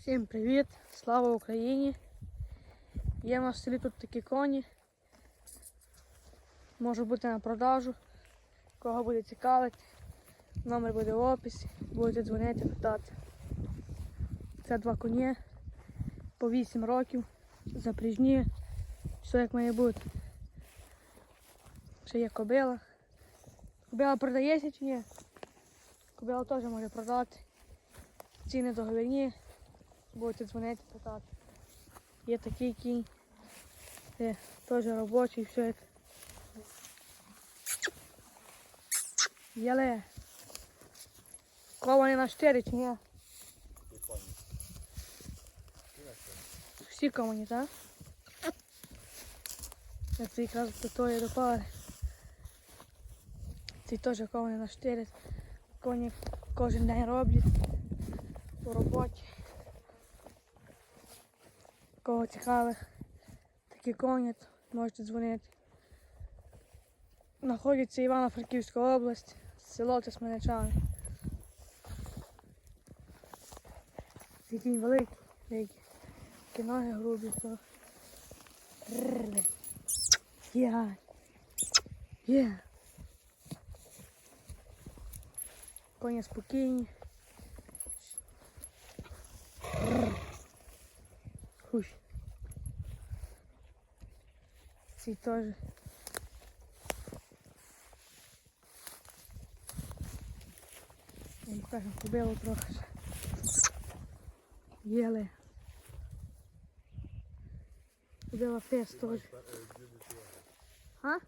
Всім привіт! Слава Україні! Є в нас в селі тут такі коні. Можуть бути на продажу. Кого буде цікавити, номер буде в описі, будете дзвонити, питати. Це два коні по 8 років, запряжні, все як має бути. Ще є кобила. Кобила продається чи ні? Кобила теж може продати. Ціни договірні. Будете дзвонити, питати. Є такий кінь. Є теж робочий, все як. Єле. Ковані на 4 чи ні? Всі ковані, так? Це якраз до тої до пари. Ці теж ковані на 4. Коні кожен день роблять по роботі. Кого цікавих такі коні, можете дзвонити. Знаходиться Івано-Франківська область, село Тисменичани. Цей кінь великий, великий. Такі ноги грубі, то. Є. Є. Коні спокійні. Ui. Vitória. Ele pega o belo troca. E ela é. O bela festa hoje. Hã?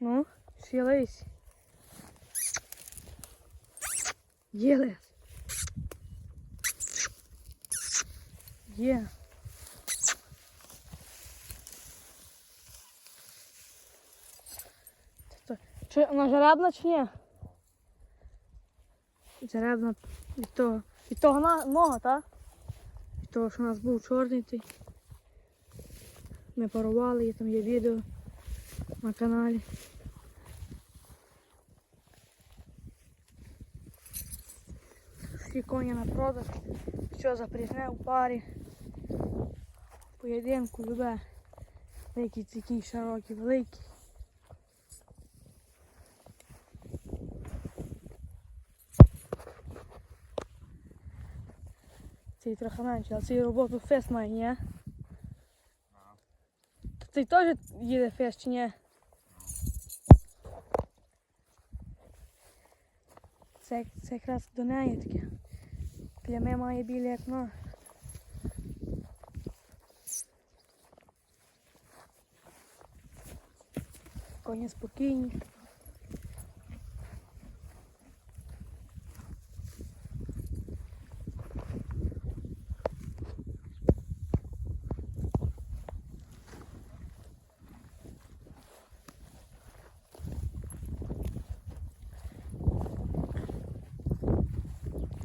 Não? Se ela é esse. E ela é. То- Чи вона жеребна чи ні? Жеребна від того. Від того на, нога, так? Від того, що у нас був чорний той. Ми парували, там є відео на каналі. Всі коні на продаж. Що запрягне у парі. Поєдинку любе. Який такий широкий, великий. Цей трохи менше, а цей роботу фест має, ні? То Цей теж їде фест чи ні? Це, це якраз до неї таке. Плями має білі як Коні спокійні.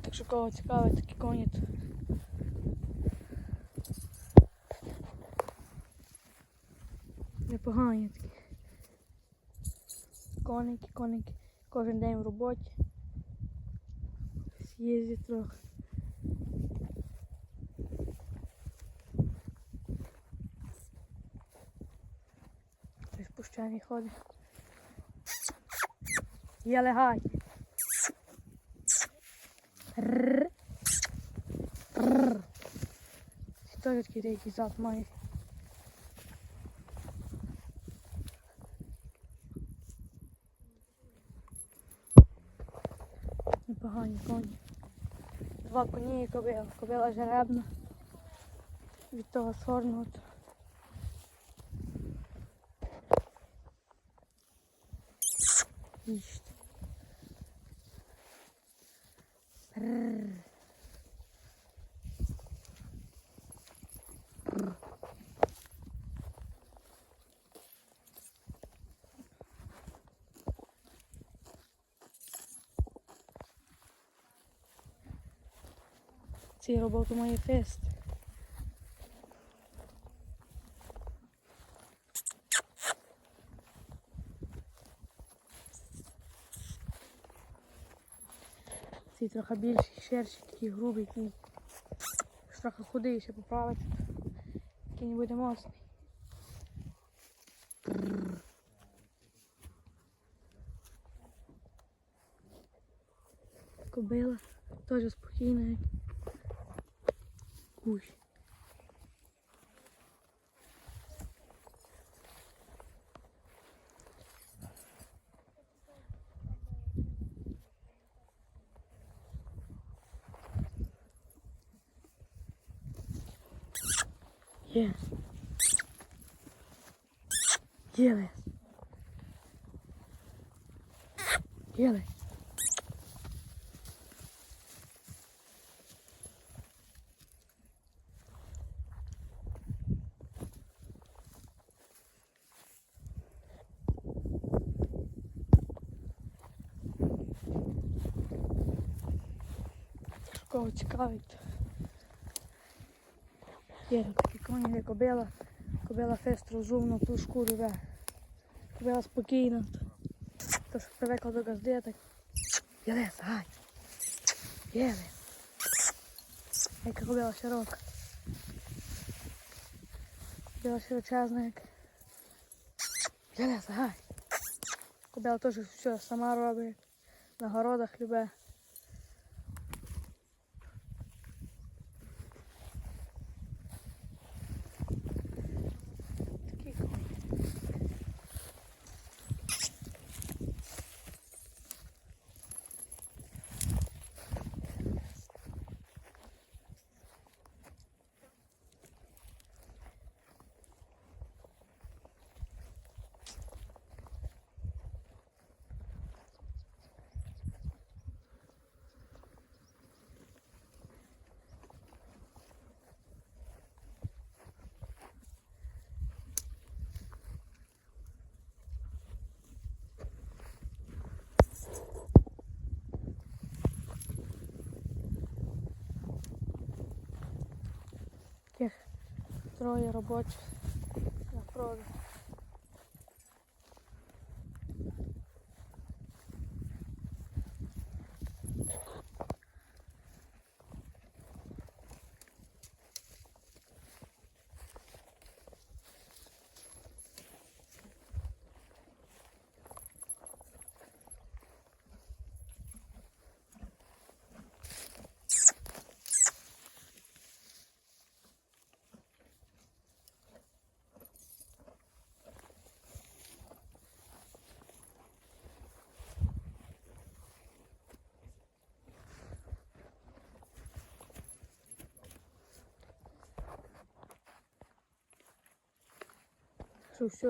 Так що кого цікавить такі коні. то Непогані такі. Коники, коники. Кожен день в роботі. З'їздять трохи. Хтось пущаний ходить. Є легай. Це такий деякий зад має. Непогані коні. Два коні і кобила. Кобила жеребна. Від того сорного. то. Цій роботу має фест. Цей трохи більший, ширший, такий грубий, такий. Ж Трохи худий ще поправити. Такий не буде моцний. Кобила, теж спокійна. Кущ. Є. Є лес. Кого цікавить. Є такі коні, є кобила. Кобила фест розумно, ту шкуру ве. Кобила спокійна. То що привикла до газди, так. Є лес, гай. Є лес. Яка кобила широка. Кобила широчезна, як. Є лес, гай. Кобила теж все сама робить. На городах любе. Троє робочих на продаж. Що все?